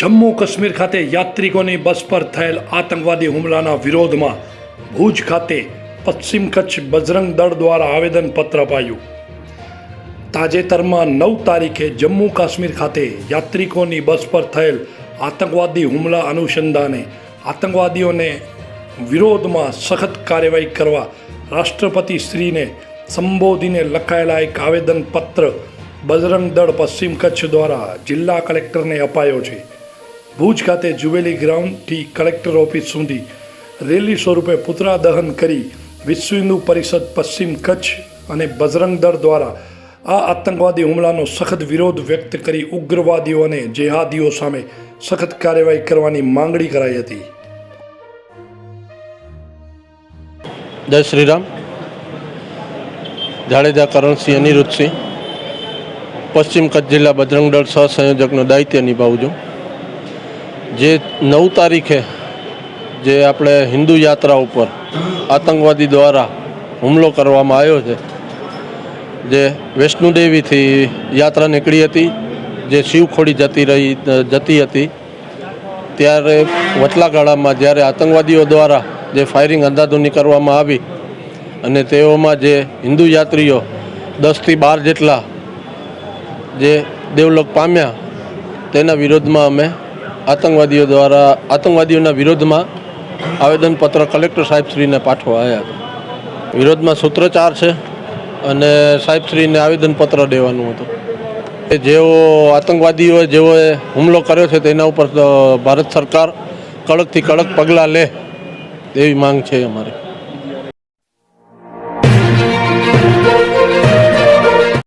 જમ્મુ કાશ્મીર ખાતે યાત્રિકોની બસ પર થયેલ આતંકવાદી હુમલાના વિરોધમાં ભુજ ખાતે પશ્ચિમ કચ્છ બજરંગ દળ દ્વારા આવેદનપત્ર અપાયું. તાજેતરમાં નવ તારીખે જમ્મુ કાશ્મીર ખાતે યાત્રિકોની બસ પર થયેલ આતંકવાદી હુમલા અનુસંધાને આતંકવાદીઓને વિરોધમાં સખત કાર્યવાહી કરવા રાષ્ટ્રપતિ શ્રીને સંબોધીને લખાયેલા એક આવેદનપત્ર બજરંગ દળ પશ્ચિમ કચ્છ દ્વારા જિલ્લા કલેક્ટરને અપાયો છે. ભુજ ખાતે જુવેલી ગ્રાઉન્ડથી કલેક્ટર ઓફિસ સુધી રેલી સ્વરૂપે પુતળા દહન કરી વિશ્વ હિન્દુ પરિષદ પશ્ચિમ કચ્છ અને બજરંગ દળ દ્વારા આ આતંકવાદી હુમલાનો સખત વિરોધ વ્યક્ત કરી ઉગ્રવાદીઓ અને જેહાદીઓ સામે સખત કાર્યવાહી કરવાની માંગણી કરાઈ હતી. જય શ્રીરામ. જાડેજા કરણસિંહ અનિરુદ્ધસિંહ. પશ્ચિમ કચ્છ જિલ્લા બજરંગ દળ સહસંયોજકનો દાયિત્વ નિભાવું છું. જે નવ તારીખે જે આપણે હિન્દુ યાત્રા ઉપર આતંકવાદી દ્વારા હુમલો કરવામાં આવ્યો છે, જે વૈષ્ણુદેવીથી યાત્રા નીકળી હતી, જે શિવખોડી જતી રહી, જતી હતી, ત્યારે વચલાગાળામાં જ્યારે આતંકવાદીઓ દ્વારા જે ફાયરિંગ અંધાધૂની કરવામાં આવી અને તેઓમાં જે હિન્દુ યાત્રીઓ દસથી બાર જેટલા જે દેવલોક પામ્યા, તેના વિરોધમાં અમે આતંકવાદીઓ દ્વારા, આતંકવાદીઓના વિરોધમાં આવેદનપત્ર કલેક્ટર સાહેબશ્રીને પાઠવા આવ્યા હતા વિરોધમાં સૂત્રચાર છે અને સાહેબશ્રીને આવેદનપત્ર દેવાનું હતું. એ જેઓ આતંકવાદીઓએ જેઓએ હુમલો કર્યો છે તેના ઉપર ભારત સરકાર કડકથી કડક પગલાં લે એવી માંગ છે અમારી.